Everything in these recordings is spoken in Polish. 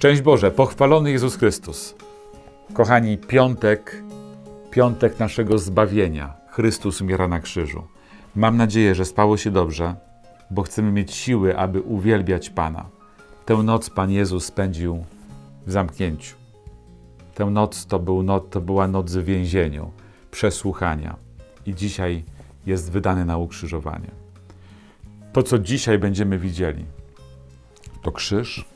Szczęść Boże, pochwalony Jezus Chrystus. Kochani, piątek, piątek naszego zbawienia. Chrystus umiera na krzyżu. Mam nadzieję, że spało się dobrze, bo chcemy mieć siły, aby uwielbiać Pana. Tę noc Pan Jezus spędził w zamknięciu. Tę noc to, był noc to była noc w więzieniu, przesłuchania. I dzisiaj jest wydany na ukrzyżowanie. To, co dzisiaj będziemy widzieli, to krzyż,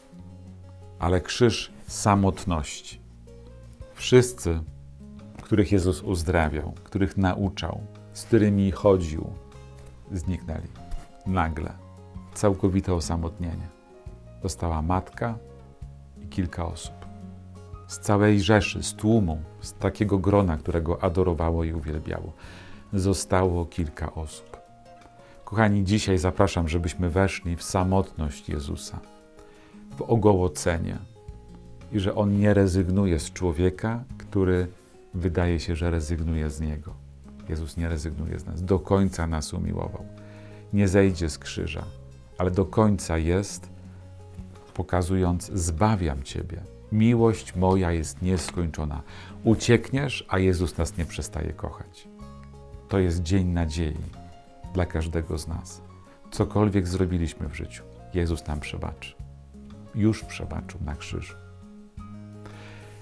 ale krzyż samotności. Wszyscy, których Jezus uzdrawiał, których nauczał, z którymi chodził, zniknęli. Nagle. Całkowite osamotnienie. Została matka i kilka osób. Z całej rzeszy, z tłumu, z takiego grona, którego adorowało i uwielbiało, zostało kilka osób. Kochani, dzisiaj zapraszam, żebyśmy weszli w samotność Jezusa, w ogołocenie i że On nie rezygnuje z człowieka, który wydaje się, że rezygnuje z Niego. Jezus nie rezygnuje z nas, do końca nas umiłował. Nie zejdzie z krzyża, ale do końca jest, pokazując: Zbawiam Ciebie. Miłość moja jest nieskończona. Uciekniesz, a Jezus nas nie przestaje kochać. To jest dzień nadziei dla każdego z nas. Cokolwiek zrobiliśmy w życiu, Jezus nam przebaczy. Już przebaczył na krzyżu.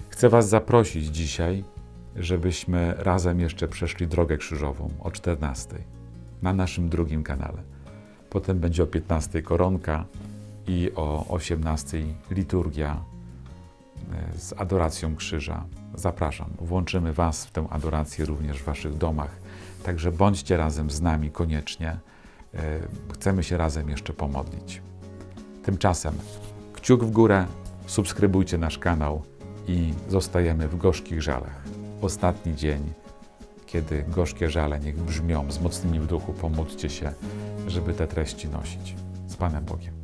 Chcę Was zaprosić dzisiaj, żebyśmy razem jeszcze przeszli drogę krzyżową o 14 na naszym drugim kanale. Potem będzie o 15 koronka i o 18 liturgia e, z adoracją krzyża. Zapraszam, włączymy Was w tę adorację również w Waszych domach. Także bądźcie razem z nami koniecznie. E, Chcemy się razem jeszcze pomodlić. Tymczasem kciuk w górę, subskrybujcie nasz kanał i zostajemy w gorzkich żalach. Ostatni dzień, kiedy gorzkie żale niech brzmią z mocnymi w duchu, pomódlcie się, żeby te treści nosić. Z Panem Bogiem.